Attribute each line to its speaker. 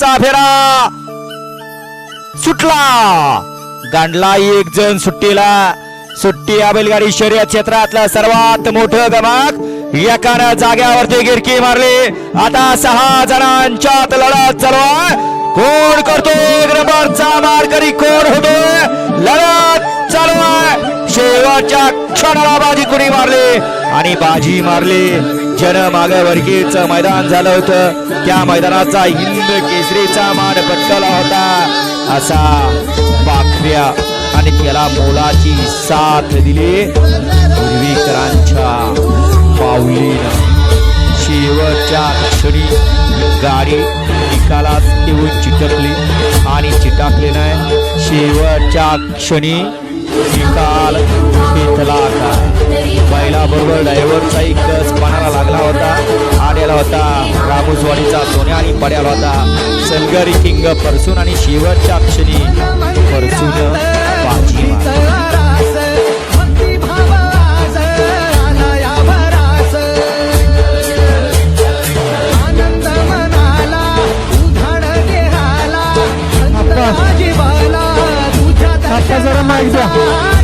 Speaker 1: चा फेरा. सुटला. गांडला एक जण सुट्टीला. सुट्टी या बैलगाडी शर्यत क्षेत्रातलं सर्वात मोठं गमाक. एकानं जाग्यावरती गिरकी मारली. आता सहा जणांच्यात लढत चालू कोण करतो एक नंबरचा मारकरी कोण होतो? लढत चालू आहे. शेवटच्या क्षणाला बाजी कुणी मारली आणि बाजी मारली. जन माग मैदान झालं होतं. त्या मैदानाचा हिंद केसरीचा मान पटकला होता. असा पाखऱ्या आणि त्याला मोलाची साथ दिली. पूर्वीकरांच्या पावलीनं शेवटच्या क्षणी गाडी निकालात येऊन चिटकली आणि चिटाकली नाही. शेवटच्या क्षणी निकाल घेतला काय बैलाबरोबर ड्रायव्हरचा एक गज लागला होता आलेला होता रामुसवाडीचा सोन्या आणि पड्याला होता. सलगरी किंग परसून आणि शेवटच्या क्षणी परसून बाजी
Speaker 2: जरा माहिती